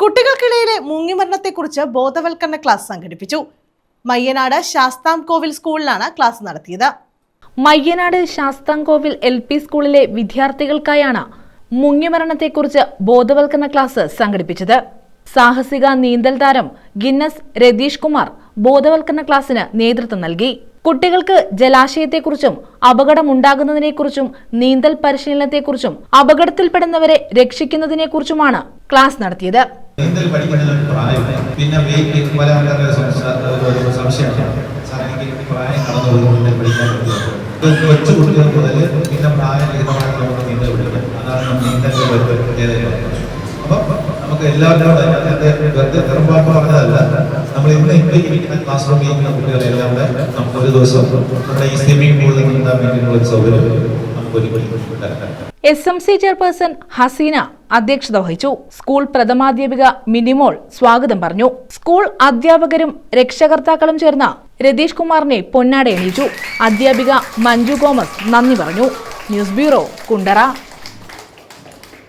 കുട്ടികൾക്കിടയിലെ മുങ്ങിമരണത്തെക്കുറിച്ച് ബോധവൽക്കരണ ക്ലാസ് സംഘടിപ്പിച്ചു. മയ്യനാട് ശാസ്താം കോവിൽ സ്കൂളിലാണ് ക്ലാസ് നടത്തിയത്. മയ്യനാട് ശാസ്താം കോവിൽ എൽ പി സ്കൂളിലെ വിദ്യാർത്ഥികൾക്കായാണ് മുങ്ങിമരണത്തെക്കുറിച്ച് ബോധവൽക്കരണ ക്ലാസ് സംഘടിപ്പിച്ചത്. സാഹസിക നീന്തൽ താരം ഗിന്നസ് രതീഷ് കുമാർ ബോധവൽക്കരണ ക്ലാസ്സിന് നേതൃത്വം നൽകി. കുട്ടികൾക്ക് ജലാശയത്തെക്കുറിച്ചും അപകടമുണ്ടാകുന്നതിനെക്കുറിച്ചും നീന്തൽ പരിശീലനത്തെക്കുറിച്ചും അപകടത്തിൽപ്പെടുന്നവരെ രക്ഷിക്കുന്നതിനെക്കുറിച്ചുമാണ് ക്ലാസ് നടത്തിയത്. നീന്തൽ പഠിക്കുന്ന ഒരു പ്രായം പിന്നെ വെയിറ്റ് പല ആൾക്കാരുടെ സംശയമാണ് സാർ പ്രായം കടന്നു നീന്തൽ പഠിക്കാൻ കൊച്ചു കുട്ടികൾ മുതൽ പിന്നെ പ്രായരഹിതമായിട്ട് നമുക്ക് നീന്തൽ പഠിക്കാം അതാണ് നീന്തലിന്റെ പ്രത്യേകത അപ്പം നമുക്ക് എല്ലാവരും വെറുതെ തെറുമ്പാട്ട് പറഞ്ഞതല്ല. നമ്മൾ ഇന്ന് ഇരിക്കുന്ന ക്ലാസ് റൂമിൽ ഇരിക്കുന്ന കുട്ടികളെല്ലാം കൂടെ നമുക്ക് ഒരു ദിവസം നമ്മുടെ ഈ സ്വിമ്മിംഗ് പൂളിൽ നീന്താൻ വേണ്ടിയിട്ടുള്ള ഒരു സൗകര്യം. S M C chairperson Haseena അധ്യക്ഷത വഹിച്ചു സ്കൂൾ പ്രഥമാധ്യാപിക മിനിമോൾ സ്വാഗതം പറഞ്ഞു സ്കൂൾ അധ്യാപകരും രക്ഷകർത്താക്കളും ചേർന്ന രതീഷ് കുമാറിനെ പൊന്നാട എണീച്ചു അധ്യാപിക മഞ്ജു തോമസ് നന്ദി പറഞ്ഞു ന്യൂസ് ബ്യൂറോ കുണ്ടറ